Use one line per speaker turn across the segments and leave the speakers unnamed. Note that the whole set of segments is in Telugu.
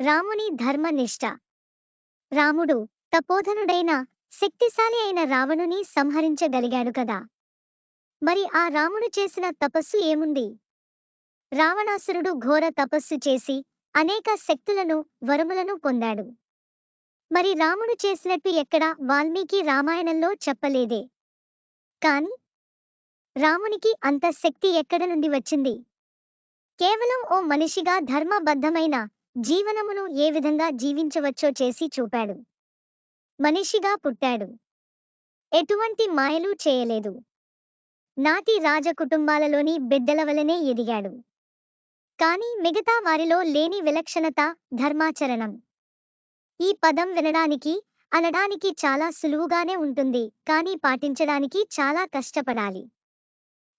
రాముని ధర్మనిష్ట. రాముడు తపోధనుడైన శక్తిశాలి అయిన రావణుని సంహరించగలిగాడు కదా. మరి ఆ రాముడు చేసిన తపస్సు ఏముంది? రావణాసురుడు ఘోర తపస్సు చేసి అనేక శక్తులను వరములను పొందాడు. మరి రాముడు చేసినట్టు ఎక్కడా వాల్మీకి రామాయణంలో చెప్పలేదే. కాని రామునికి అంత శక్తి ఎక్కడ నుండి వచ్చింది? కేవలం ఓ మనిషిగా ధర్మబద్ధమైన జీవనమును ఏ విధంగా జీవించవచ్చో చేసి చూపాడు. మనిషిగా పుట్టాడు. ఎటువంటి మాయలు చేయలేదు. నాటి రాజకుటుంబాలలోని బిడ్డల వలనే ఎదిగాడు. కాని మిగతా వారిలో లేని విలక్షణత ధర్మాచరణం. ఈ పదం వినడానికి అనడానికి చాలా సులువుగానే ఉంటుంది కానీ పాటించడానికి చాలా కష్టపడాలి.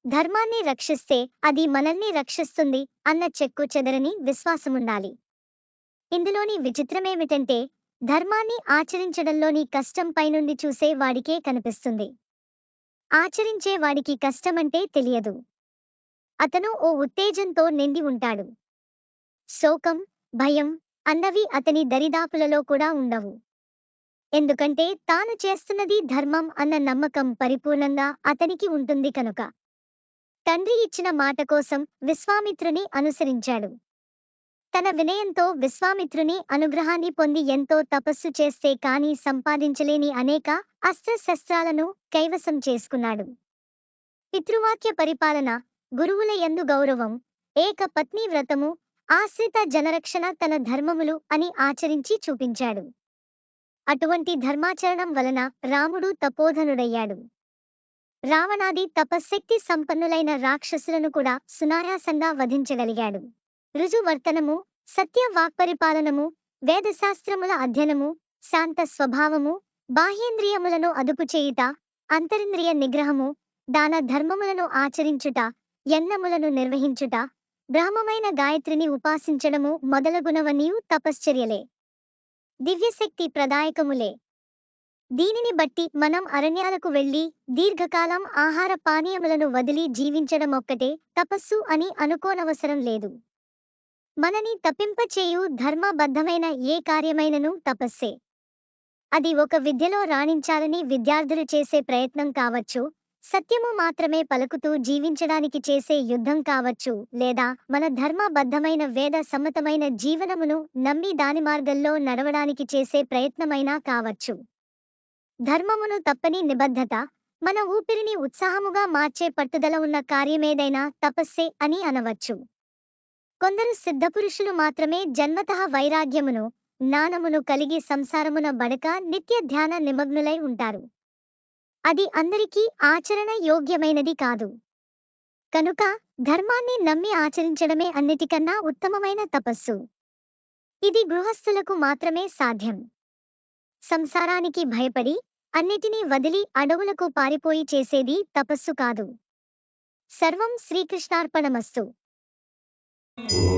ధర్మాన్ని రక్షిస్తే అది మనల్ని రక్షిస్తుంది అన్న చెక్కు చెదరని విశ్వాసముండాలి. ఇందులోని విచిత్రమేమిటంటే ధర్మాన్ని ఆచరించడంలోని కష్టం పైనుండి చూసే వాడికే కనిపిస్తుంది. ఆచరించే వాడికి కష్టమంటే తెలియదు. అతను ఓ ఉత్తేజంతో నిండి ఉంటాడు. శోకం భయం అన్నవి అతని దరిదాపులలో కూడా ఉండవు. ఎందుకంటే తాను చేస్తున్నది ధర్మం అన్న నమ్మకం పరిపూర్ణంగా అతనికి ఉంటుంది కనుక. తండ్రి ఇచ్చిన మాట కోసం విశ్వామిత్రుని అనుసరించాడు. తన వినయంతో విశ్వామిత్రుని అనుగ్రహాన్ని పొంది ఎంతో తపస్సు చేస్తే కాని సంపాదించలేని అనేక అస్త్రశస్త్రాలను కైవసం చేసుకున్నాడు. పితృవాక్య పరిపాలన గురువుల యందు గౌరవం ఏక పత్ని వ్రతము ఆశ్రిత జనరక్షణ తన ధర్మములు అని ఆచరించి చూపించాడు. అటువంటి ధర్మాచరణం వలన రాముడు తపోధనుడయ్యాడు. రావణాది తపశ్శక్తి సంపన్నులైన రాక్షసులను కూడా సునాయాసంగా వధించగలిగాడు. రుజువర్తనము సత్య వాక్పరిపాలనము వేదశాస్త్రముల అధ్యయనము శాంత స్వభావము బాహ్యేంద్రియములను అదుపు చేయుట అంతరింద్రియ నిగ్రహము దాన ధర్మములను ఆచరించుట యన్నములను నిర్వహించుట బ్రహ్మమైన గాయత్రిని ఉపాసించడము మొదలగునవనియు తపశ్చర్యలే. దివ్యశక్తి ప్రదాయకములే. దీనిని బట్టి మనం అరణ్యాలకు వెళ్ళి దీర్ఘకాలం ఆహార పానీయములను వదిలి జీవించడమొక్కటే తపస్సు అని అనుకోనవసరం లేదు. మనని తప్పింపచేయు ధర్మబద్ధమైన ఏ కార్యమైనను తపస్సే. అది ఒక విద్యలో రాణించాలని విద్యార్థులు చేసే ప్రయత్నం కావచ్చు సత్యము మాత్రమే పలుకుతూ జీవించడానికి చేసే యుద్ధం కావచ్చు లేదా మన ధర్మబద్ధమైన వేద సమ్మతమైన జీవనమును నమ్మి దాని మార్గంలో నడవడానికి చేసే ప్రయత్నమైనా కావచ్చు. ధర్మమును తప్పని నిబద్ధత మన ఊపిరిని ఉత్సాహముగా మార్చే పట్టుదల ఉన్న కార్యమేదైనా తపస్సే అని అనవచ్చు. కొందరు సిద్ధపురుషులు మాత్రమే జన్మతః వైరాగ్యమును జ్ఞానమును కలిగి సంసారమున బడక నిత్య ధ్యాన నిమగ్నులై ఉంటారు. అది అందరికీ ఆచరణ యోగ్యమైనది కాదు. కనుక ధర్మాన్ని నమ్మి ఆచరించడమే అన్నిటికన్నా ఉత్తమమైన తపస్సు. ఇది గృహస్థులకు మాత్రమే సాధ్యం. సంసారానికి భయపడి అన్నిటినీ వదిలి అడవులకు పారిపోయి చేసేది తపస్సు కాదు. సర్వం శ్రీకృష్ణార్పణమస్తు.
ఓ